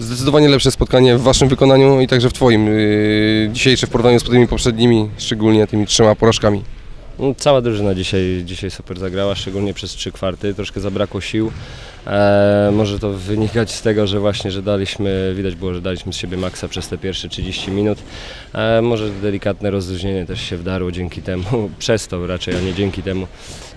Zdecydowanie lepsze spotkanie w Waszym wykonaniu i także w Twoim. Yy, Dzisiejsze w porównaniu z tymi poprzednimi, szczególnie tymi trzema porażkami. No, cała drużyna dzisiaj, dzisiaj super zagrała, szczególnie przez trzy kwarty. Troszkę zabrakło sił. E, może to wynikać z tego, że właśnie, że daliśmy, widać było, że daliśmy z siebie maksa przez te pierwsze 30 minut. E, może delikatne rozluźnienie też się wdarło dzięki temu, przez to raczej, a nie dzięki temu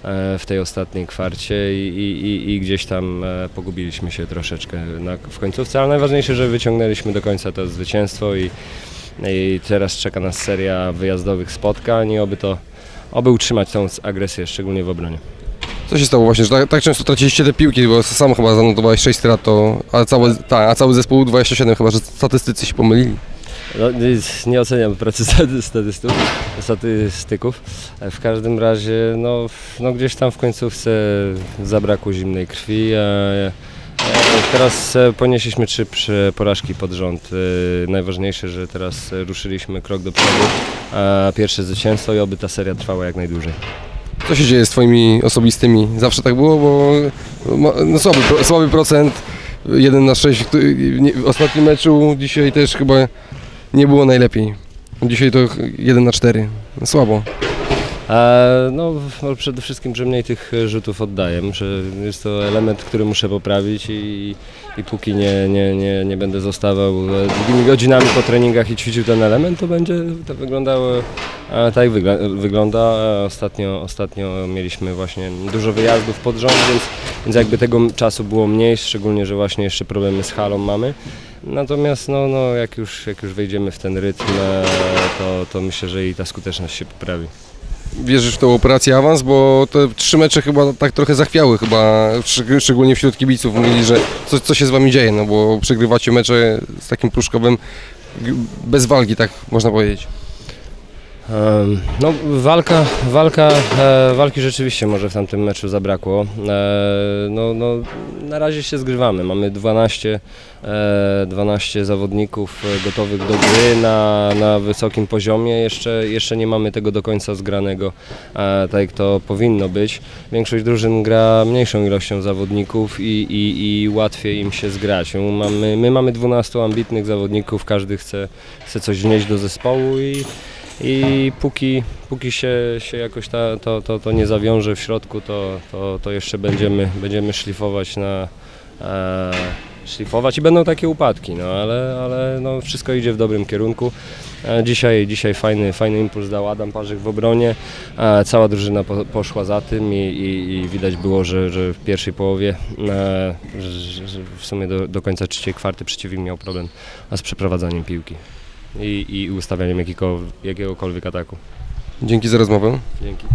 e, w tej ostatniej kwarcie i, i, i, gdzieś tam e, pogubiliśmy się troszeczkę na, w końcówce, ale najważniejsze, że wyciągnęliśmy do końca to zwycięstwo i, i teraz czeka nas seria wyjazdowych spotkań i oby to oby utrzymać tą agresję, szczególnie w obronie. Co się stało właśnie, że tak, tak często traciliście te piłki, bo sam chyba zanotowałeś 6 strat, to, a, cały, tak, a cały zespół 27, chyba że statystycy się pomylili. No, nie oceniam pracy statystów, statystyków. W każdym razie no, no gdzieś tam w końcówce zabrakło zimnej krwi. A teraz e, ponieśliśmy trzy porażki pod rząd. E, Najważniejsze, że teraz e, ruszyliśmy krok do przodu. Pierwsze zwycięstwo i oby ta seria trwała jak najdłużej. Co się dzieje z Twoimi osobistymi? Zawsze tak było, bo ma- no, słaby, słaby procent, 1 na 6 który- nie- w ostatnim meczu, dzisiaj też chyba nie było najlepiej. Dzisiaj to 1 na 4, słabo. E, No, no przede wszystkim, że mniej tych e, rzutów oddaję, że jest to element, który muszę poprawić i, i póki nie, nie, nie, nie będę zostawał e, długimi godzinami po treningach i ćwiczył ten element, to będzie to wyglądało tak jak wygląda. Ostatnio, ostatnio mieliśmy właśnie dużo wyjazdów pod rząd, więc, więc jakby tego czasu było mniej, szczególnie, że właśnie jeszcze problemy z halą mamy. Natomiast no, no, jak, już, jak już wejdziemy w ten rytm, to, to myślę, że i ta skuteczność się poprawi. Wierzysz w tą operację awans, bo te trzy mecze chyba tak trochę zachwiały chyba, szczeg- szczególnie wśród kibiców. Mówili, że co, co się z Wami dzieje, no bo przegrywacie mecze z takim Pruszkowem bez walki, tak można powiedzieć. No, walka, walka, e, walki rzeczywiście może w tamtym meczu zabrakło. E, no, no, na razie się zgrywamy. Mamy 12, e, 12 zawodników e, gotowych do gry na, na wysokim poziomie. Jeszcze, jeszcze nie mamy tego do końca zgranego, tak jak to powinno być. Większość drużyn gra mniejszą ilością zawodników i, i, i łatwiej im się zgrać. Mamy, my mamy 12 ambitnych zawodników, każdy chce, chce coś wnieść do zespołu i i póki, póki się, się jakoś ta, to, to, to nie zawiąże w środku, to, to, to jeszcze będziemy, będziemy szlifować na e, szlifować i będą takie upadki, no ale, ale no, wszystko idzie w dobrym kierunku. E, dzisiaj, dzisiaj fajny, fajny impuls dał Adam Parzyk w obronie, e, cała drużyna po, poszła za tym i, i, i widać było, że, że w pierwszej połowie e, że, że w sumie do, do końca trzeciej kwarty przeciwnik miał problem z przeprowadzaniem piłki i, i ustawianiem jakiegokolwiek, jakiegokolwiek ataku. Dzięki za rozmowę. Dzięki.